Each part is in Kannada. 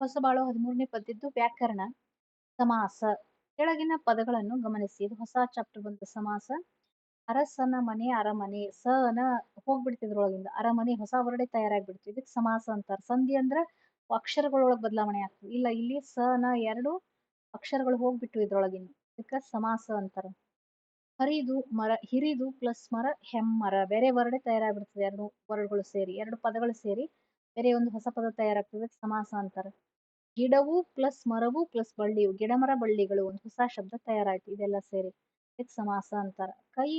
ಹೊಸಬಾಳು ಹದಿಮೂರನೇ ಪದ್ಯದ್ದು ವ್ಯಾಕರಣ, ಸಮಾಸ. ಕೆಳಗಿನ ಪದಗಳನ್ನು ಗಮನಿಸಿ. ಇದು ಹೊಸ ಚಾಪ್ಟರ್ ಬಂದ ಸಮಾಸ, ಅರಸನ ಮನೆ, ಅರಮನೆ. ಸನ ಹೋಗ್ಬಿಡ್ತಿದ್ರೊಳಗಿಂದ ಅರಮನೆ ಹೊಸ ವರ್ಡೆ ತಯಾರಾಗ್ಬಿಡ್ತು. ಇದಕ್ಕೆ ಸಮಾಸ ಅಂತಾರೆ. ಸಂಧಿ ಅಂದ್ರೆ ಅಕ್ಷರಗಳೊಳಗೆ ಬದಲಾವಣೆ ಆಗ್ತದೆ. ಇಲ್ಲ, ಇಲ್ಲಿ ಸನ ಎರಡು ಅಕ್ಷರಗಳು ಹೋಗ್ಬಿಟ್ಟು ಇದ್ರೊಳಗಿನ ಇದಕ್ಕೆ ಸಮಾಸ ಅಂತಾರೆ. ಹರಿದು, ಮರ, ಹಿರಿದು ಪ್ಲಸ್ ಮರ, ಹೆಮ್ಮರ. ಬೇರೆ ವರ್ಡೆ ತಯಾರಾಗ್ಬಿಡ್ತದೆ. ಎರಡು ವರ್ಡ್ಗಳು ಸೇರಿ. ಎರಡು ಪದಗಳು ಸೇರಿ ಬೇರೆ ಒಂದು ಹೊಸ ಪದ ತಯಾರಾಗ್ತದೆ. ಸಮಾಸ ಅಂತಾರೆ. ಗಿಡವು ಪ್ಲಸ್ ಮರವು ಪ್ಲಸ್ ಬಳ್ಳಿಯು, ಗಿಡ ಮರ ಬಳ್ಳಿಗಳು ಒಂದು ಹೊಸ ಶಬ್ದ ತಯಾರಾಯಿತು, ಇದೆಲ್ಲ ಸೇರಿ. ಇದಕ್ಕೆ ಸಮಾಸ ಕೈ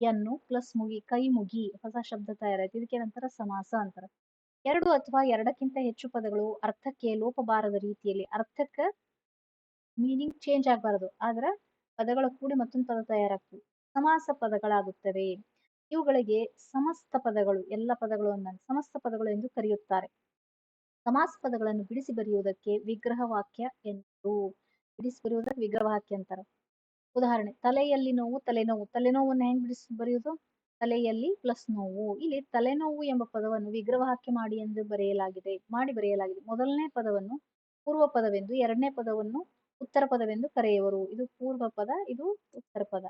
ಕೈಯನ್ನು ಪ್ಲಸ್ ಮುಗಿ, ಕೈ ಮುಗಿ ಹೊಸ ಶಬ್ದ ತಯಾರಾಯಿತು. ಇದಕ್ಕೆ ನಂತರ ಸಮಾಸ ಅಂತಾರ. ಎರಡು ಅಥವಾ ಎರಡಕ್ಕಿಂತ ಹೆಚ್ಚು ಪದಗಳು ಅರ್ಥಕ್ಕೆ ಲೋಪ ಬಾರದ ರೀತಿಯಲ್ಲಿ, ಅರ್ಥಕ್ಕೆ ಮೀನಿಂಗ್ ಚೇಂಜ್ ಆಗಬಾರದು. ಆದ್ರ ಪದಗಳ ಕೂಡಿ ಮತ್ತೊಂದು ಪದ ತಯಾರಾಗ್ತದೆ. ಸಮಾಸ ಪದಗಳಾಗುತ್ತವೆ. ಇವುಗಳಿಗೆ ಸಮಸ್ತ ಪದಗಳು, ಎಲ್ಲ ಪದಗಳು ಅಂದ ಸಮಸ್ತ ಪದಗಳು ಎಂದು ಕರೆಯುತ್ತಾರೆ. ಸಮಾಸ ಪದಗಳನ್ನು ಬಿಡಿಸಿ ಬರೆಯುವುದಕ್ಕೆ ವಿಗ್ರಹ ವಾಕ್ಯ ಎಂದು ಬಿಡಿಸಿ ಬರೆಯುವುದಕ್ಕೆ ವಿಗ್ರಹ ವಾಕ್ಯ ಅಂತಾರೆ. ಉದಾಹರಣೆ, ತಲೆಯಲ್ಲಿ ನೋವು, ತಲೆನೋವು, ತಲೆನೋವನ್ನು ಹೆಂಗ್ ಬಿಡಿಸಿ ಬರೆಯುವುದು? ತಲೆಯಲ್ಲಿ ಪ್ಲಸ್ ನೋವು. ಇಲ್ಲಿ ತಲೆನೋವು ಎಂಬ ಪದವನ್ನು ವಿಗ್ರಹ ವಾಕ್ಯ ಮಾಡಿ ಎಂದು ಬರೆಯಲಾಗಿದೆ, ಮಾಡಿ ಬರೆಯಲಾಗಿದೆ. ಮೊದಲನೇ ಪದವನ್ನು ಪೂರ್ವ ಪದವೆಂದು, ಎರಡನೇ ಪದವನ್ನು ಉತ್ತರ ಪದವೆಂದು ಕರೆಯುವರು. ಇದು ಪೂರ್ವ ಪದ, ಇದು ಉತ್ತರ ಪದ.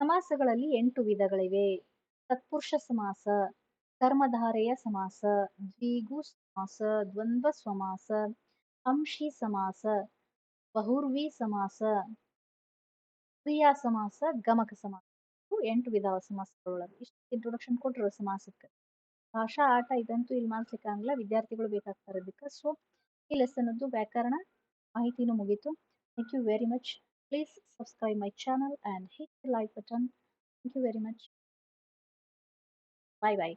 ಸಮಾಸಗಳಲ್ಲಿ ಎಂಟು ವಿಧಗಳಿವೆ. ತತ್ಪುರುಷ ಸಮಾಸ ಕರ್ಮಧಾರೆಯ ಸಮಾಸ, ದ್ವಿಗು ಸಮಾಸ, ದ್ವಂದ್ವ ಸಮಾಸ, ಅಂಶಿ ಸಮಾಸ, ಬಹುರ್ವಿ ಸಮಾಸ, ಕ್ರಿಯಾ ಸಮಾಸ, ಗಮಕ ಸಮಾಸ. ಎಂಟು ವಿಧವ ಸಮಾಸಗಳೊಳಗೆ. ಇಷ್ಟು ಇಂಟ್ರೊಡಕ್ಷನ್ ಕೊಟ್ಟರು ಸಮಾಸಕ್ಕೆ. ಭಾಷಾ ಆಟ ಇದಂತೂ ಇಲ್ಲಿ ಮಾಡ್ಲಿಕ್ಕಾಗಲ್ಲ ವಿದ್ಯಾರ್ಥಿಗಳು ಬೇಕಾಗ್ತಾರೆ ಇದಕ್ಕೆ ಸೊ ಈ ಲೆಸನದ್ದು ವ್ಯಾಕರಣ ಮಾಹಿತಿನೂ ಮುಗೀತು. Thank you very much please subscribe my channel and hit like button thank you very much bye bye